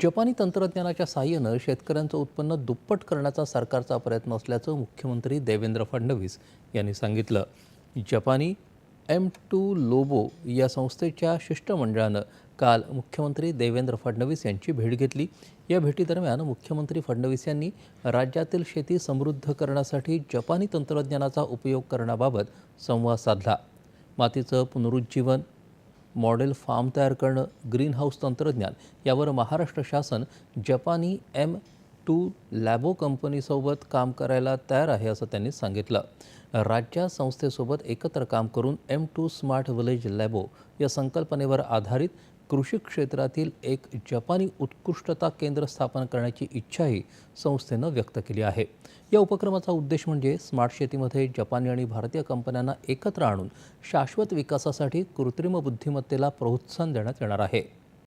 जपानी तंत्रज्ञानाच्या सहाय्यानं शेतकऱ्यांचं उत्पन्न दुप्पट करण्याचा सरकारचा प्रयत्न असल्याचं मुख्यमंत्री देवेंद्र फडणवीस यांनी सांगितलं. जपानी एम टू लोबो या संस्थेच्या शिष्टमंडळानं काल मुख्यमंत्री देवेंद्र फडणवीस यांची भेट घेतली. या भेटीदरम्यान मुख्यमंत्री फडणवीस यांनी राज्यातील शेती समृद्ध करण्यासाठी जपानी तंत्रज्ञानाचा उपयोग करण्याबाबत संवाद साधला. मातीचं पुनरुज्जीवन मॉडेल फार्म तयार करणं ग्रीन हाऊस तंत्रज्ञान यावर महाराष्ट्र शासन जपानी एम टू लॅबो कंपनीसोबत काम करायला तयार आहे असं त्यांनी सांगितलं. राज्या संस्थेसोबत एकत्र काम करून एम टू स्मार्ट विलेज लॅबो या संकल्पनेवर आधारित कृषी क्षेत्रातील एक जपानी उत्कृष्टता केंद्र स्थापन करण्याची इच्छाही संस्थेनं व्यक्त केली आहे. या उपक्रमाचा उद्देश म्हणजे स्मार्ट शेतीमध्ये जपानी आणि भारतीय कंपन्यांना एकत्र आणून शाश्वत विकासासाठी कृत्रिम बुद्धिमत्तेला प्रोत्साहन देण्यात येणार आहे.